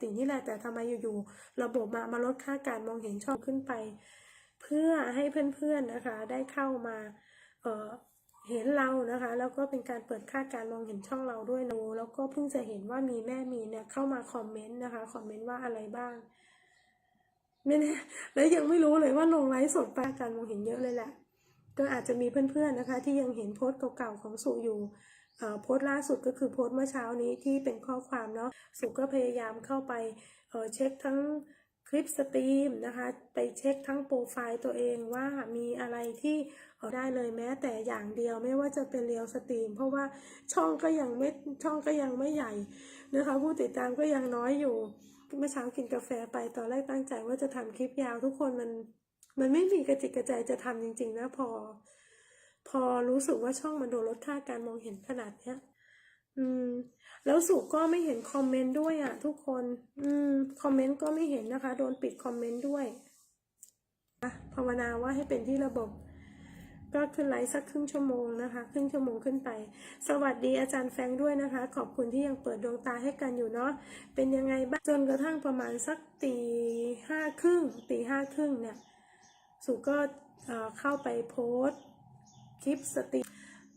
ตินี่แหละแต่ทำไมอยู่ๆระบบมามาลดค่าการมองเห็นช่องขึ้นไป เพื่อให้เพื่อนๆนะคะ ได้เข้ามาเออเห็นเรานะคะ แล้วก็เป็นการเปิดค่าการมองเห็นช่องเราด้วยนะแล้วก็เพิ่งจะเห็นว่ามีแม่มีเนี่ยเข้ามาคอมเมนต์นะคะคอมเมนต์ว่าอะไรบ้างไม่แน่แล้วยังไม่รู้เลยว่าลงไลฟ์สดไปการมองเห็นเยอะเลยแหละก็อาจจะมีเพื่อนๆนะคะ ที่ยังเห็นโพสต์เก่าๆของสุอยู่ โพสต์ล่าสุดก็คือโพสต์เมื่อเช้านี้ที่เป็นข้อความเนาะสุก็พยายามเข้าไปเเช็คทั้งคลิปสตรีมนะคะไปเช็คทั้งโปรไฟล์ตัวเองว่ามีอะไรที่เอ่อได้เลยแม้แต่อย่างเดียวไม่ว่าจะเป็นเรียวสตรีม เพราะว่าช่องก็ยังไม่ช่องก็ยังไม่ใหญ่นะคะผู้ติดตามก็ยังน้อยอยู่เมื่อเช้ากินกาแฟไปตอนแรกตั้งใจว่าจะทำคลิปยาวทุกคนมันมันไม่มีกระจิตกระใจจะทำจริง ๆ นะพอ พอรู้สึกว่าช่องมันโดนลดค่าการมองเห็นขนาดเนี้ย อืม แล้วสุก็ไม่เห็นคอมเมนต์ด้วยอะ ทุกคน อืม คอมเมนต์ก็ไม่เห็นนะคะ โดนปิดคอมเมนต์ด้วยอะภาวนาว่าให้เป็นที่ระบบ ก็ขึ้นไลฟ์สักครึ่งชั่วโมงนะคะ ครึ่งชั่วโมงขึ้นไป สวัสดีอาจารย์แฟงด้วยนะคะ ขอบคุณที่ยังเปิดดวงตาให้กันอยู่เนาะ เป็นยังไงบ้าง จนกระทั่งประมาณสักตีห้าครึ่งตีห้าครึ่งเนี่ย สุก็เข้าไปโพสต์ ลิปสตรีม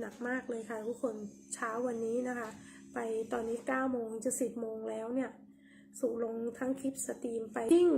หนักมากเลยค่ะทุกคนเช้าวันนี้นะคะ ไปตอนนี้9โมงจะ 10โมงแล้วเนี่ยสุลงทั้งคลิปสตรีมไปนิ่ง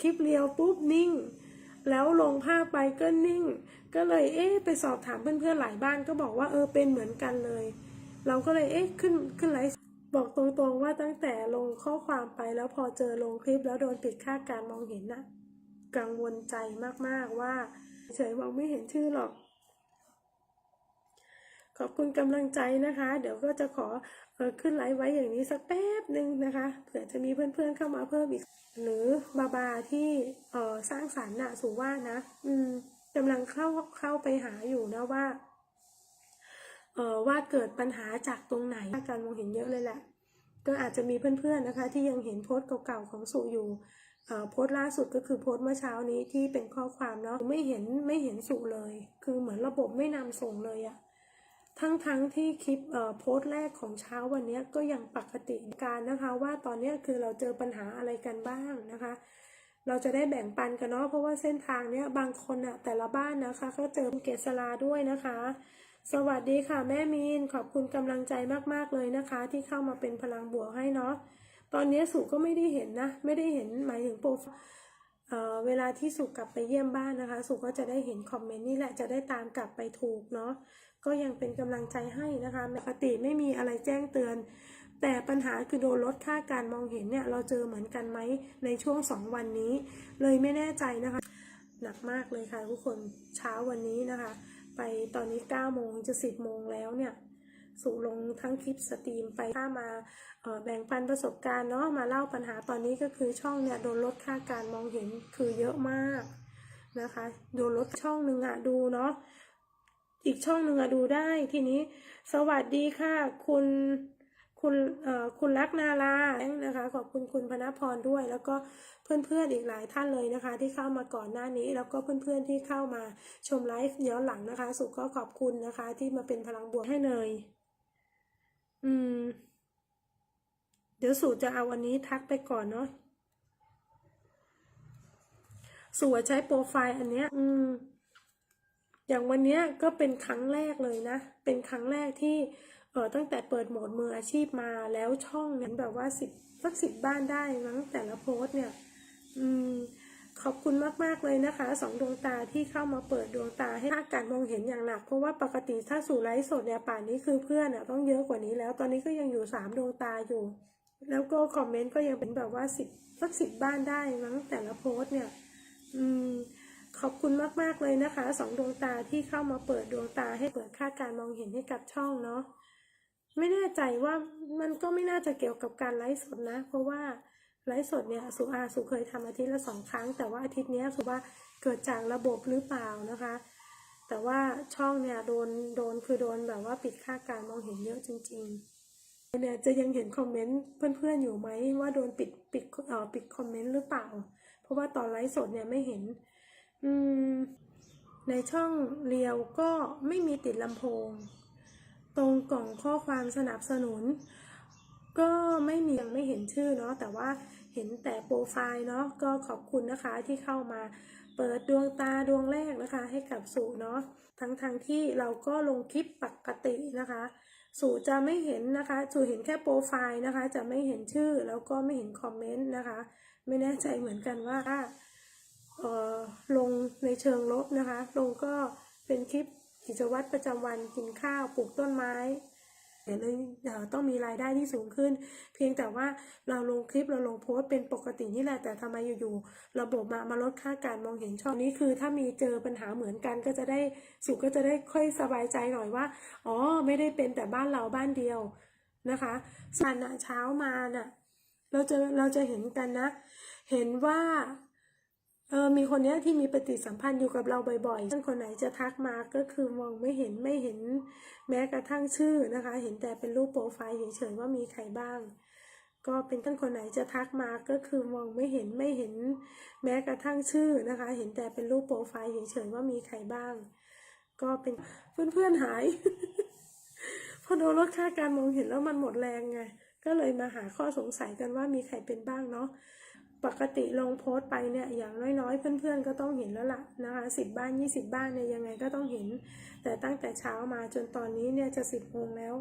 คลิปเรียวปุ๊บนิ่ง แล้วลงภาพไปก็นิ่ง ก็เลยเอ๊ะไปสอบถามเพื่อนๆหลายบ้านก็บอกว่าเออเป็นเหมือนกันเลย เราก็เลยเอ๊ะขึ้นขึ้นไลฟ์บอกตรงๆว่าตั้งแต่ลงข้อความไปแล้วพอเจอลงคลิปแล้วโดนปิดค่าการมองเห็นนะกังวลใจมากๆว่า เฉยมองไม่เห็นชื่อหรอก ขอบคุณกำลังใจนะคะ เดี๋ยวก็จะขอออขึ้นไลฟ์ไว้อย่างนี้สักแป๊บหนึ่งนะคะเผื่อจะมีเพื่อนๆเข้ามาเพิ่มอีก หรือบาบาที่เออสร้างสรรค์น่ะสูว่านะ อืมกำลังเข้าเข้าไปหาอยู่นะว่าเออว่าเกิดปัญหาจากตรงไหนการมองเห็นเยอะเลยแหละ ก็อาจจะมีเพื่อนๆนะคะ ที่ยังเห็นโพสต์เก่าๆของสุอยู่เออโพสต์ล่าสุดก็คือโพสต์เมื่อเช้านี้ที่เป็นข้อความเนาะไม่เห็นไม่เห็นสุเลย คือเหมือนระบบไม่นำส่งเลยอะ ทั้งๆที่คลิปโพสต์แรกของเช้าวันนี้ก็ยังปกติการนะคะว่าตอนนี้คือเราเจอปัญหาอะไรกันบ้างนะคะ เราจะได้แบ่งปันกันเนาะเพราะว่าเส้นทางเนี้ยบางคนอะแต่ละบ้านนะคะก็เจอเกษลาด้วยนะคะ สวัสดีค่ะแม่มีนขอบคุณกำลังใจมากๆเลยนะคะ ที่เข้ามาเป็นพลังบวกให้เนาะตอนนี้สุก็ไม่ได้เห็นนะไม่ได้เห็นหมายถึงโปรเเวลาที่สุกลับไปเยี่ยมบ้านนะคะ สุก็จะได้เห็นคอมเมนต์นี่แหละจะได้ตามกลับไปถูกเนาะ ก็ยังเป็นกำลังใจให้นะคะปกติไม่มีอะไรแจ้งเตือน แต่ปัญหาคือโดนลดค่าการมองเห็นเนี่ยเราเจอเหมือนกันไหมในช่วงสองวันนี้ เลยไม่แน่ใจนะคะ หนักมากเลยค่ะทุกคนเช้าวันนี้นะคะ ไปตอนนี้9โมงจะ 10โมงแล้วเนี่ยสู่ลงทั้งคลิปสตรีมไปถ้ามาแบ่งปันประสบการณ์เนาะมาเล่าปัญหาตอนนี้ก็คือช่องเนี่ยโดนลดค่าการมองเห็นคือเยอะมากนะคะ โดนลดช่องหนึ่งอะดูเนาะ อีกช่องหนึ่งอะดูได้ทีนี้ สวัสดีค่ะ คุณคุณเอ่อคุณลักนาลานะคะ ขอบคุณคุณพนพรด้วย แล้วก็เพื่อนๆอีกหลายท่านเลยนะคะ ที่เข้ามาก่อนหน้านี้ แล้วก็เพื่อนๆที่เข้ามาชมไลฟ์ย้อนหลังนะคะ สุก็ขอบคุณนะคะ ที่มาเป็นพลังบวกให้เนยอืม เดี๋ยวสูจะเอาวันนี้ทักไปก่อนเนาะสูใช้โปรไฟล์อันเนี้ย อืม อย่างวันนี้ก็เป็นครั้งแรกเลยนะ เป็นครั้งแรกที่เออตั้งแต่เปิดโหมดมืออาชีพมาแล้วช่องเนี่ยแบบว่าสิบสักสิบบ้านได้มั้งแต่ละโพสต์เนี่ย อืมขอบคุณมากๆเลยนะคะสองดวงตาที่เข้ามาเปิดดวงตาให้ภาการมองเห็นอย่างหนัก เพราะว่าปกติถ้าสู่ไลฟ์สดเนี่ยป่านนี้คือเพื่อนอะต้องเยอะกว่านี้แล้ว ตอนนี้ก็ยังอยู่สามดวงตาอยู่ แล้วก็คอมเมนต์ก็ยังเป็นแบบว่าสิบสักสิบบ้านได้มั้งแต่ละโพสต์เนี่ย อืม ขอบคุณมาก ๆ เลยนะคะสองดวงตาที่เข้ามาเปิดดวงตาให้เปิดค่าการมองเห็นให้กับช่องเนาะไม่แน่ใจว่ามันก็ไม่น่าจะเกี่ยวกับการไลฟ์สดนะ เพราะว่าไลฟ์สดเนี่ยสุอาสุเคยทำอาทิตย์ละสองครั้ง แต่ว่าอาทิตย์นี้สุว่าเกิดจากระบบหรือเปล่านะคะ แต่ว่าช่องเนี่ยโดนโดนคือโดนแบบว่าปิดค่าการมองเห็นเยอะจริง ๆ เนี่ยจะยังเห็นคอมเมนต์เพื่อนๆอยู่ไหมว่าโดนปิดปิดเอ่อปิดคอมเมนต์หรือเปล่า เพราะว่าตอนไลฟ์สดเนี่ยไม่เห็น ในช่องเรียวก็ไม่มีติดลำโพง ตรงกล่องข้อความสนับสนุน ก็ไม่มียังไม่เห็นชื่อเนาะแต่ว่าเห็นแต่โปรไฟล์เนาะก็ขอบคุณนะคะที่เข้ามาเปิดดวงตาดวงแรกนะคะ ให้กับสู่เนาะทั้งทงๆที่เราก็ลงคลิปปกตินะคะ สู่จะไม่เห็นนะคะสู่เห็นแค่โปรไฟล์นะคะ จะไม่เห็นชื่อแล้วก็ไม่เห็นคอมเมนต์นะคะ ไม่แน่ใจเหมือนกันว่า ลงในเชิงลบนะคะ ลงก็เป็นคลิปกิจวัตรประจำวันกินข้าวปลูกต้นไม้เดี๋ยวเลยต้องมีรายได้ที่สูงขึ้น เพียงแต่ว่าเราลงคลิปเราลงโพสต์เป็นปกตินี่แหละแต่ทำไมอยู่ๆระบบมามาลดค่าการมองเห็นช่องนี้คือ ถ้ามีเจอปัญหาเหมือนกันก็จะได้สุขก็จะได้ค่อยสบายใจหน่อยว่า อ๋อไม่ได้เป็นแต่บ้านเราบ้านเดียวนะคะสันอะเช้ามาน่ะเราจะเราจะเห็นกันนะ เห็นว่า เออมีคนเนี้ยที่มีปฏิสัมพันธ์อยู่กับเราบ่อยๆท่านคนไหนจะทักมาก็คือมองไม่เห็นไม่เห็นแม้กระทั่งชื่อนะคะ เห็นแต่เป็นรูปโปรไฟล์เฉยๆว่ามีใครบ้าง ก็เป็นท่านคนไหนจะทักมาก็คือมองไม่เห็นไม่เห็นแม้กระทั่งชื่อนะคะ เห็นแต่เป็นรูปโปรไฟล์เฉยๆว่ามีใครบ้าง ก็เป็นเพื่อนๆหายพอโดนลดค่าการมองเห็นแล้วมันหมดแรงไงก็เลยมาหาข้อสงสัยกันว่ามีใครเป็นบ้างเนาะ ปกติลงโพสต์ไปเนี่ยอย่างน้อยๆ เพื่อนๆ ก็ต้องเห็นแล้วล่ะนะคะสิบบ้านยี่สิบบ้านเนี่ยยังไงก็ต้องเห็น แต่ตั้งแต่เช้ามาจนตอนนี้เนี่ยจะสิบโมงแล้ว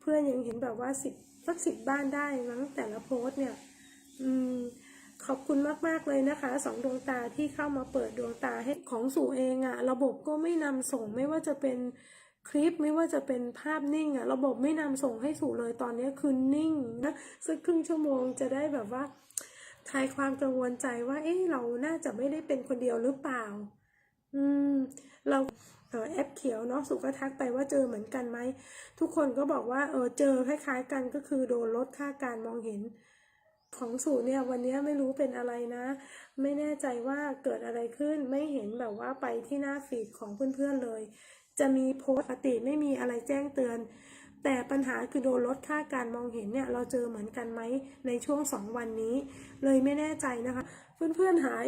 เพื่อนยังเห็นแบบว่าสิบสักสิบบ้านได้มั้งแต่ละโพสต์เนี่ยอืมขอบคุณมาก ๆ เลยนะคะสองดวงตาที่เข้ามาเปิดดวงตาให้ของสู่เองอะระบบก็ไม่นำส่งไม่ว่าจะเป็นคลิปไม่ว่าจะเป็นภาพนิ่งอะระบบไม่นำส่งให้สู่เลยตอนนี้คือนิ่งนะสักครึ่งชั่วโมงจะได้แบบว่า คลายความกังวลใจว่า เอ๊ะเราน่าจะไม่ได้เป็นคนเดียวหรือเปล่า อืม เราเออแอปเขียวเนาะสุก็ทักไปว่าเจอเหมือนกันไหม ทุกคนก็บอกว่าเออเจอคล้ายๆกันก็คือโดนลดค่าการมองเห็น ของสูเนี่ยวันนี้ไม่รู้เป็นอะไรนะ ไม่แน่ใจว่าเกิดอะไรขึ้นไม่เห็นแบบว่าไปที่หน้าฟีดของเพื่อนๆเลย จะมีโพสต์ปกติไม่มีอะไรแจ้งเตือน แต่ปัญหาคือโดนลดค่าการมองเห็นเนี่ยเราเจอเหมือนกันไหมในช่วงสองวันนี้ เลยไม่แน่ใจนะคะ เพื่อนๆหาย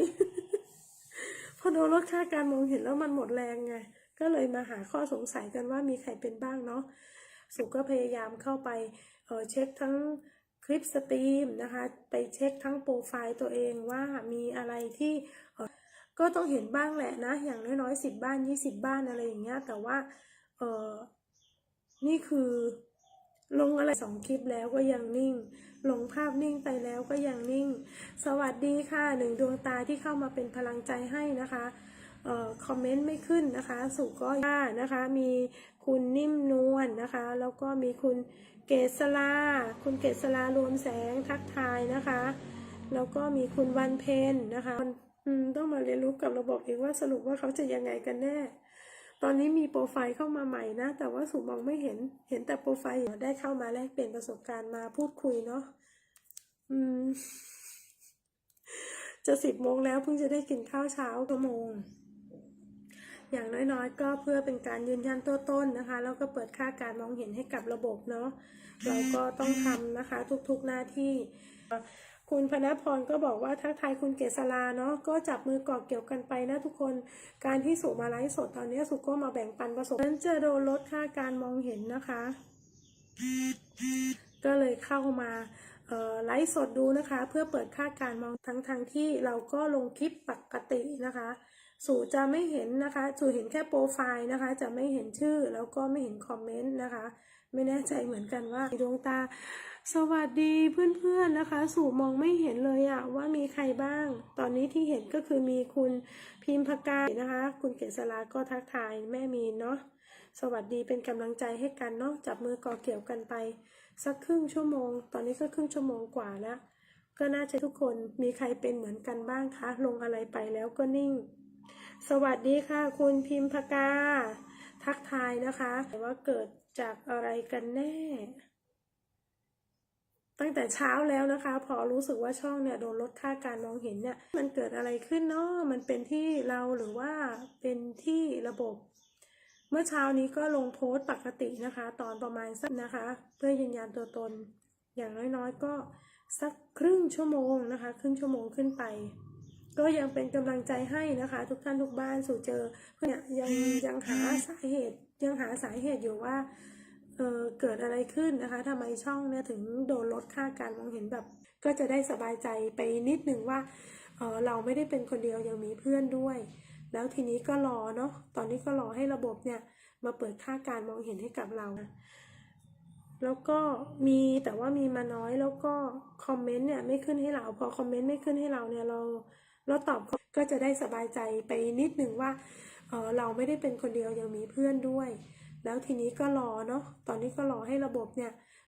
พอโดนลดค่าการมองเห็นแล้วมันหมดแรงไงก็เลยมาหาข้อสงสัยกันว่ามีใครเป็นบ้างเนาะสุก็พยายามเข้าไปเออเช็คทั้งคลิปสตรีมนะคะ ไปเช็คทั้งโปรไฟล์ตัวเองว่ามีอะไรที่ออก็ต้องเห็นบ้างแหละนะ อย่างน้อยๆสิบบ้านยี่สิบบ้านอะไรอย่างเงี้ยแต่ว่าเออ นี่คือ ลงอะไรสองคลิปแล้วก็ยังนิ่ง ลงภาพนิ่งไปแล้วก็ยังนิ่ง สวัสดีค่ะหนึ่งดวงตาที่เข้ามาเป็นพลังใจให้นะคะเอ่อคอมเมนต์ไม่ขึ้นนะคะ สุก็ย่านะคะ มีคุณนิ่มนวลนะคะ แล้วก็มีคุณเกษลาคุณเกษลารวมแสงทักทายนะคะ แล้วก็มีคุณวันเพนนะคะอืมต้องมาเรียนรู้กับระบบเอีกว่าสรุปว่าเขาจะยังไงกันแน่ ตอนนี้มีโปรไฟล์เข้ามาใหม่นะ แต่ว่าสุมองไม่เห็น เห็นแต่โปรไฟล์ได้เข้ามาแลกเปลี่ยนประสบการณ์มาพูดคุยเนาะอืม จะสิบโมงแล้วเพิ่งจะได้กินข้าวเช้าชั่วโมง อย่างน้อยๆ ก็เพื่อเป็นการยืนยันตัวต้นนะคะ แล้วก็เปิดค่าการมองเห็นให้กับระบบเนาะ เราก็ต้องทำนะคะ ทุกๆหน้าที่ คุณพนพรก็บอกว่าทักทายคุณเกษราเนาะก็จับมือกอดเกี่ยวกันไปนะทุกคนการที่สุมาไลฟ์สดตอนนี้สุก็มาแบ่งปันประสบนั้นจะโดนลดค่าการมองเห็นนะคะ ก็เลยเข้ามาไลฟ์สดดูนะคะ เพื่อเปิดค่าการมองทั้งทงๆที่เราก็ลงคลิปปกตินะคะ สู่จะไม่เห็นนะคะสู่เห็นแค่โปรไฟล์นะคะ จะไม่เห็นชื่อแล้วก็ไม่เห็นคอมเมนต์นะคะ ไม่แน่ใจเหมือนกันว่าดวงตา สวัสดีเพื่อนๆนะคะ สู่มองไม่เห็นเลยอะว่ามีใครบ้าง ตอนนี้ที่เห็นก็คือมีคุณพิมพกายนะคะ คุณเกษราก็ทักทายแม่มีนเนาะสวัสดีเป็นกำลังใจให้กันเนาะจับมือกอเกี่ยวกันไป สักครึ่งชั่วโมง ตอนนี้ก็ครึ่งชั่วโมงกว่าแล้วก็น่าจะทุกคนมีใครเป็นเหมือนกันบ้างคะลงอะไรไปแล้วก็นิ่ง สวัสดีค่ะ คุณพิมพกาทักทายนะคะว่าเกิด จากอะไรกันแน่ ตั้งแต่เช้าแล้วนะคะ พอรู้สึกว่าช่องเนี่ยโดนลดค่าการมองเห็นเนี่ย มันเกิดอะไรขึ้นเนาะมันเป็นที่เราหรือว่าเป็นที่ระบบ เมื่อเช้านี้ก็ลงโพสต์ปกตินะคะ ตอนประมาณสักนะคะ เพื่อยืนยันตัวตน อย่างน้อยๆก็สักครึ่งชั่วโมงนะคะ ครึ่งชั่วโมงขึ้นไป ก็ยังเป็นกำลังใจให้นะคะ ทุกท่านทุกบ้านสู่เจอเนี่ยยังยังหาสาเหตุยังหาสาเหตุอยู่ว่าเออเกิดอะไรขึ้นนะคะทำไมช่องเนี่ยถึงโดนลดค่าการมองเห็นแบบ ก็จะได้สบายใจไปนิดหนึ่งว่าเออเราไม่ได้เป็นคนเดียวยังมีเพื่อนด้วย แล้วทีนี้ก็รอเนาะตอนนี้ก็รอให้ระบบเนี่ยมาเปิดค่าการมองเห็นให้กับเราแล้วก็มีแต่ว่ามีมาน้อยแล้วก็คอมเมนต์เนี่ยไม่ขึ้นให้เรา พอคอมเมนต์ไม่ขึ้นให้เราเนี่ยเรา แล้วตอบก็จะได้สบายใจไปนิดหนึ่งว่าเออเราไม่ได้เป็นคนเดียวยังมีเพื่อนด้วย แล้วทีนี้ก็รอเนาะตอนนี้ก็รอให้ระบบเนี่ย